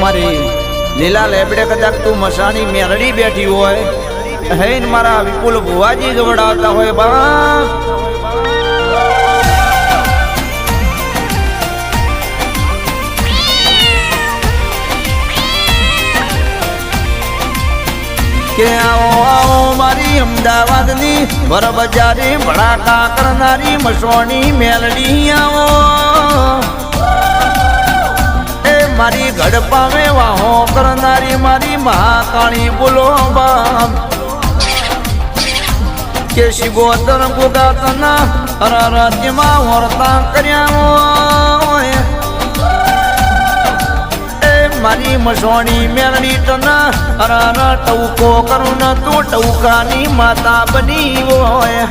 મારી લીલા લેબડે કદાચ તું મસાની મેરડી બેઠી હોય. હે ને મારા વિપુલ ભુવાજી ગવડાવતા હોય બા. કે આવો આવો મારી અમદાવાદની વર બજારે ભડાકા કરનારી મસોણી મેલડી આવો. મારી ગડપાવે વાહો કરનારી મારી મહાકાળી બોલો બામ કે શિગોતર ગુગાતના હર રાજ્યમાં વર્તા કર્યા મારી મસોણી મેરણી તના હરાર ટવકો કરું ન તું ટવકાની માતા બની હોય.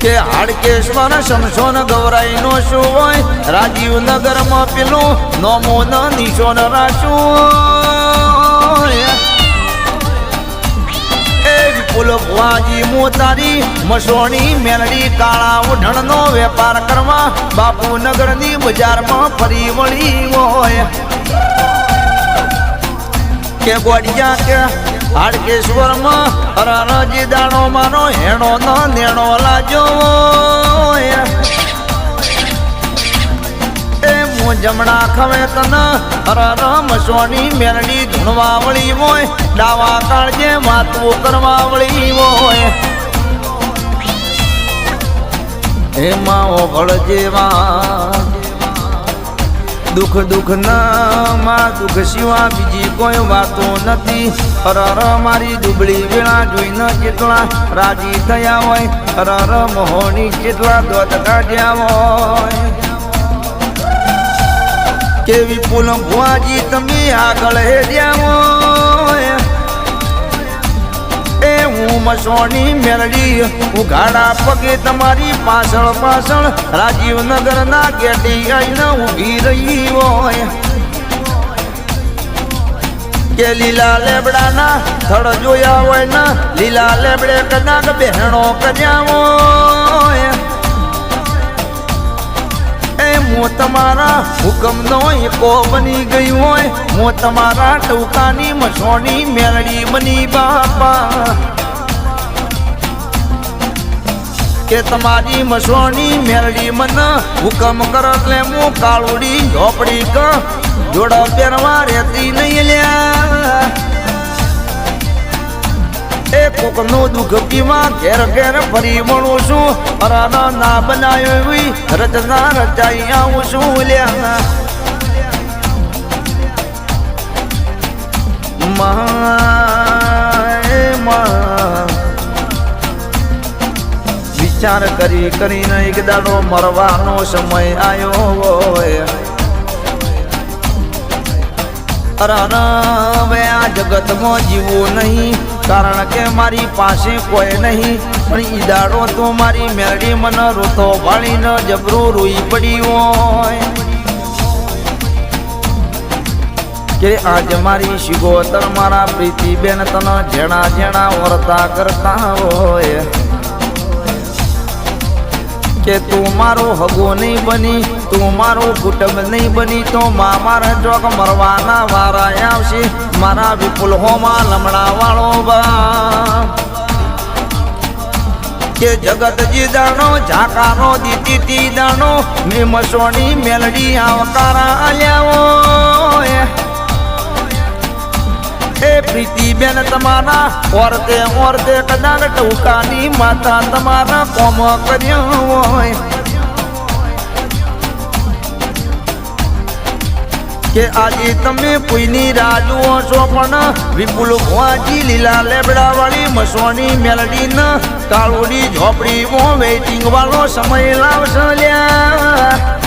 કે હાડકેશ્વર શમશોન ગૌરાઈ નો શું હોય? રાજીવ નગરમાં પેલું નોમો નિશોન રાશું ભુવાજી હું મસોણી, મેલડી, કાળા ઉઢણનો વેપાર કરવા બાપુનગરની બજારમાં ફરી વળી હોય. કે ગોડિયા કે હાડકેશ્વરમાં હરારજી દાણો મારો હેણો ન નેણો લાજો એ હું જમણા ખવે તન હરાર સોની મેરડી ધૂણવા વળી હોય, ડાવા કાળજે માતું કરવા વળી હોય. એમાં ભળ જેવા દુઃખ દુઃખ ના દુઃખ સિવાય બીજી કોઈ વાતો નથી. રર મારી દુબળી વેળા જોઈને કેટલા રાજી થયા હોય. રર મોહની કેટલા દોત કાઢ્યા હોય. કેવી પુલ ભુવાજી તમે આગળ હોય. એ હું મસોની પગે તમારી પાછળ પાછળ રાજીવનગર ના ગેટી આઈને ઊભી રહી હોય. કે લીલા લેબડાના થડ જોયા હોય ને, લીલા લેબડે કદાચ બહેણો કર્યા હોય. હું તમારા હુકમનો એકો બની ગયું હોય. હું તમારા ટૂંકાની મસોની મેળડી બની બાપા. કે તમારી મસોની મેરડી મન હુકમ કરો એટલે હું કાળુડી ઝોપડી ક જોડો પહેરવા રહેતી નહીં લ્યા. એ કોકનું દુઃખ પીવા ઘેર ઘેર ફરી મળું છું. અરાના ના બનાયો એવી રચના રચાઈ આવું છું લ્યા. માયમાં વિચાર કરી કરીને એક દાડો મરવાનો સમય આવ્યો હોય. હવે આ જગતમાં જીવવું નહીં, કારણ કે મારી પાસે કોઈ નહીં. પણ ઈ દાડો તો મારી મેરડી મને રૂથો વાળીને જબરું રૂઈ પડી હોય. કે આજ મારી શિગોતર મારા પ્રીતિ બેન તને જેણા જેણા વર્તા કરતા હોય. કે તું મારો હગો નહીં બની, તું મારો કુટુંબ નહીં બની, તો મા મારા ચોક મરવાના વારા આવશે. મારા વિપુલ હોમાં લમણા વાળો બા. કે જગત જી દાણો, ઝાકાનો દીતી દાણો મેં મેલડી આવકારા આલ્યાઓ એ પ્રીતિ બેન તમારા, ઓરતે ઓરતે કદાચ ટૂકાની માતા તમારા, કોમ કર્યો હોય. કે આજે તમે કોઈની રાહ જુઓ છો પણ વિપુલ ભુવાજી લીલા લેબડા વાળી મસોની મેલડી ન, કાળોડી ઝોપડી વેઇટિંગ વાળો સમય લાવશે લ્યા.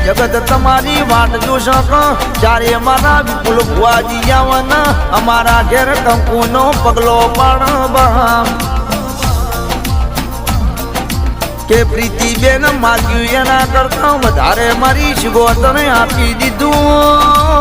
જગત તમારી વાટ જોશો જ્યારે મારા વિપુલ ભુવાજી આવવાના અમારા ઘેર કંકુનો પગલો પણ કે પ્રીતિ બેન માગ્યું એના કરતા વધારે મારી શિગોતને આપી દીધું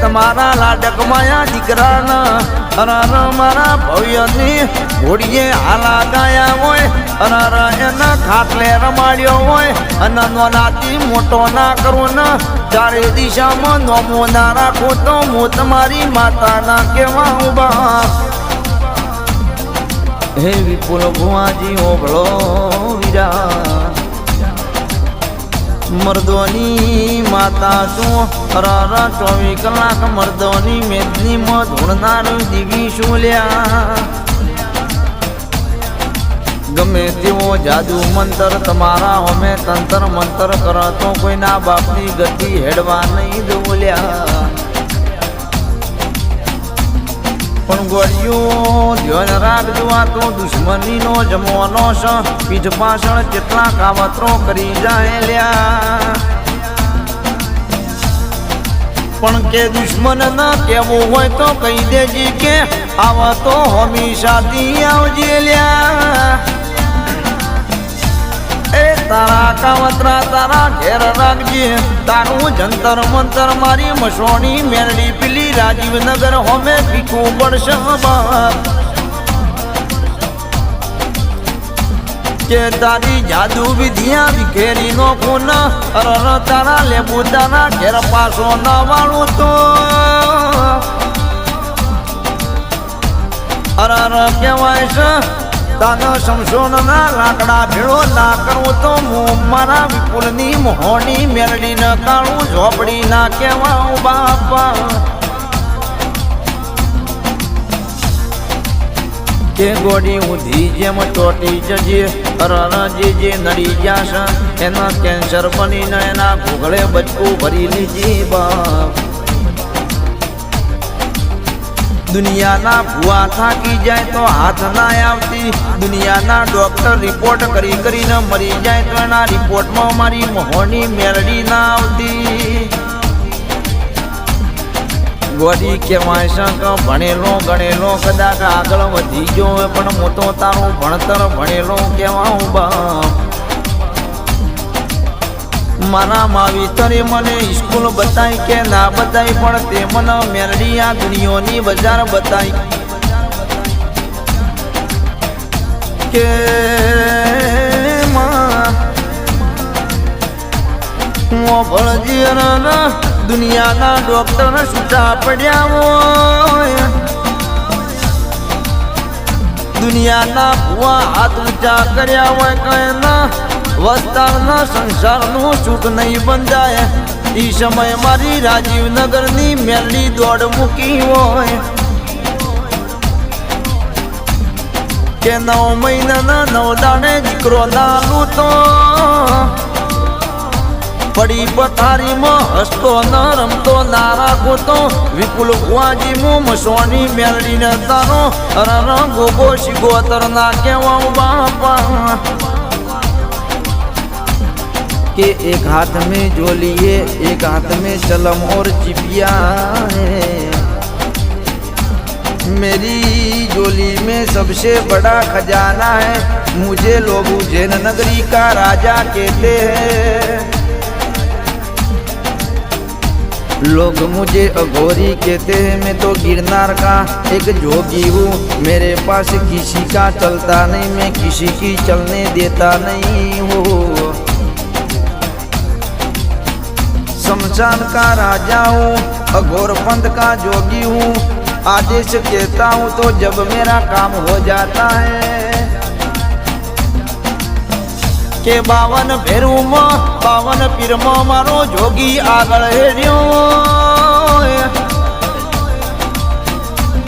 તમારા લાડક માયા દીકરાના અરર મારા ભવ્યની ઘોડીએ હાલા ગાયા હોય અરાર એના ખાટલે રમાડ્યો હોય, અને નોનાથી મોટો ના કરું ના, ચારે દિશામાં નોમો ના રાખો તો હું તમારી માતાના કેવા ઊભા હે વિપુલ ભુવાજી ઓભળો વીરા મર્દોની માતા શું? અરર ચોવીસ કલાક મર્દોની મેદની માં દીવી શું લ્યા? ગમે તેવો જાદુ મંતર તમારા અમે તંતર મંતર કરતો કોઈના બાપની ગતિ હેડવા નહીં દોલ્યા પણ ગોળીઓ ધ્યાન રાખજો તો દુશ્મનીનો જમવાનો છે પીઠ પાછળ કેટલા કાવતરો કરી જાય પણ કે દુશ્મન ન કેવું હોય તો કહી દેજી કે આવા તો હંમેશાથી આવજે લ્યા. તારા કાવતરા તારા ઘેર રાખજે. તારું જંતર મંતર મારી મસોણી મેરડી પીલી રાજીવનગર હોમે પીકું પડશે કે તારી જાદુ વિધિયા વિખેરી નો ખૂન અરર તારા લેબુ તારા ઘેર પાસો ના વાળું તો. અરર કહેવાય છે તાનો સંશોધના લાકડા ભેળો ના કરું તો હું મારા વિપુલની મોહની મેરડી ન કાળું, ઝોપડી ના કહેવાઉં બાપા. કે ગોડી ઊંધી જેમ ચોટી જજે, રણજી જે જે નડી જાશે એના કેન્સર બનીને એના ઘોઘળે બચકું ભરી લીધી બાપ. દુનિયાના ભુવા થાકી જાય તો હાથ ના આવતી. દુનિયાના ડોક્ટર રિપોર્ટ કરી કરીને મરી જાય તો એના રિપોર્ટમાં મારી મોહની મેરડી ના આવતી. ગોડી કહેવાય શંક ભણેલો, ગણેલો, કદાચ આગળ વધી ગયો પણ મોટો તારું ભણતર ભણેલો કેવા બાપ. મારા માવિતરે મને સ્કૂલ બતાવી કે ના બતાવી પણ તે મને મેરડી આ દુનિયાની બજાર બતાવી કે દુનિયાના ડોક્ટર છૂટા પડ્યા હોય. દુનિયાના ભુવા હાથ ઊંચા કર્યા હોય, કઈ ના વસ્તારના સંસારનું સુખ નહીં બંધાય. એ સમય મારી રાજીવનગરની મેલડી દોડ મૂકી હોય. કે નવ મહિનાના નવ દાણે દીકરો લાલુ તો પડી પથારીમાં હસતો ન રમતો ના રાખો તો વિપુલ ભુવાજી મું મસોની મેલડીને તારો. રંગો ગોગો ગોતર ના કેવા બાપા. के एक हाथ में जो लिए एक हाथ में चलम और चिपिया है। मेरी जोली में सबसे बड़ा खजाना है, मुझे लोग उज्जैन नगरी का राजा कहते हैं। लोग मुझे अघोरी कहते हैं, मैं तो गिरनार का एक जोगी हूँ। मेरे पास किसी का चलता नहीं, मैं किसी की चलने देता नहीं हूँ। शमशान का राजा हूँ अघोर पंथ का जोगी हूँ आदेश कहता हूँ तो जब मेरा काम हो जाता है કે બાવન ભેરુમાં બાવન પીરમાં મારો જોગી આગળ હેડ્યો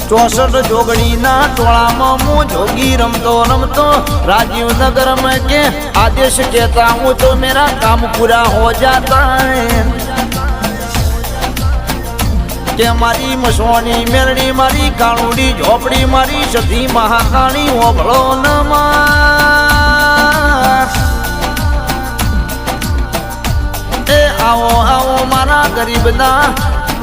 ચોસઠ જોગણીના ટોળામાં હું જોગી રમતો રમતો રાજીવનગરમાં કે આદેશ કહેતા હું તો મેરા કામ પૂરા હો જાતા હૈ મારી મસવાની મેરડી મારી કાળુડી ઝોપડી, મારી સધી મહાકાણી ઓભળો નમા. એ આવો આવો મારા ગરીબના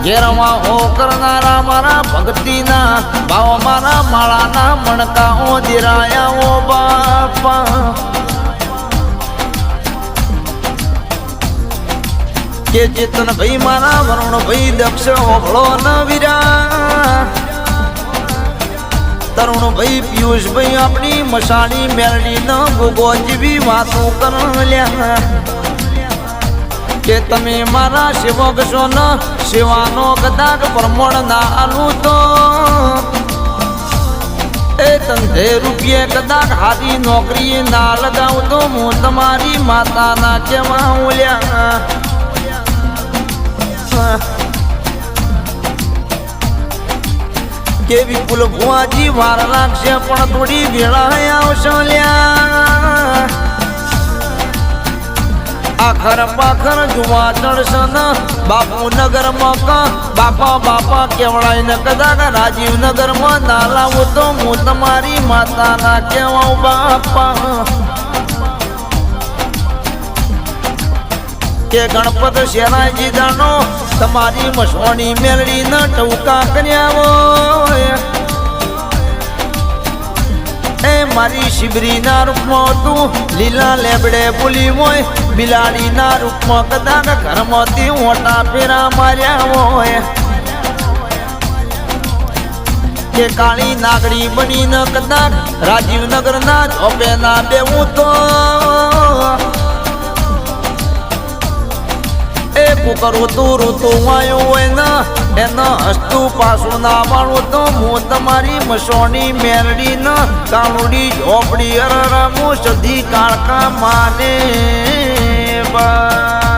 ઘેરમાં હો કરનારા મારા ભક્તિના ભાવ મારા માળાના, મણકાઓ, દિરાયા ઓ બાપા. કે ચેતન ભાઈ મારા વરુણ ભાઈ દક્ષ ઓભળો તરુણ ભાઈ, પિયુષ ભાઈ આપણી મસાણી મેરડી ન ભૂગો જીવી વાતો કરલ્યા કે તમે મારા સેવક છો ન, સેવાનો કદાચ પ્રમોણ ના આલું તો એ ધંધે રૂપિયે કદાચ હારી નોકરી ના લગાવ તો હું તમારી માતાના કેવા ઓલ્યા કેવી પુલ ભુવાજી વાર લાગશે પણ થોડી વેળા આવશો લ્યા. આખર પાખર જોવા ચડશે ન બાપુનગરમાં બાપા બાપા કેવડાય ને, કદાચ રાજીવનગરમાં ના લાવું તો હું તમારી માતાના કેવા બાપા. કે ગણપત શેરાજી દાનો તમારી મસોણી મેળડી ન ટૂંકા કર્યા હોય. એ મારી શિબરીના રૂપમાં તું લીલા લેબડે બોલી હોય, બિલાડીના રૂપમાં કદાચ ઘરમાંથી મોટા ફેરા માર્યા હોય. કે કાળી નાગડી ન કદાચ રાજીવનગરના ઝોપે ના બેવું તો. કુકરું તું ઋતુ વાયું હોય ને એનો હસ્તું પાછું ના વાળું તો હું તમારી મસોની મેરડી ન કાળુડી ઝોપડી અરરમું સધી કાળકા માને. બા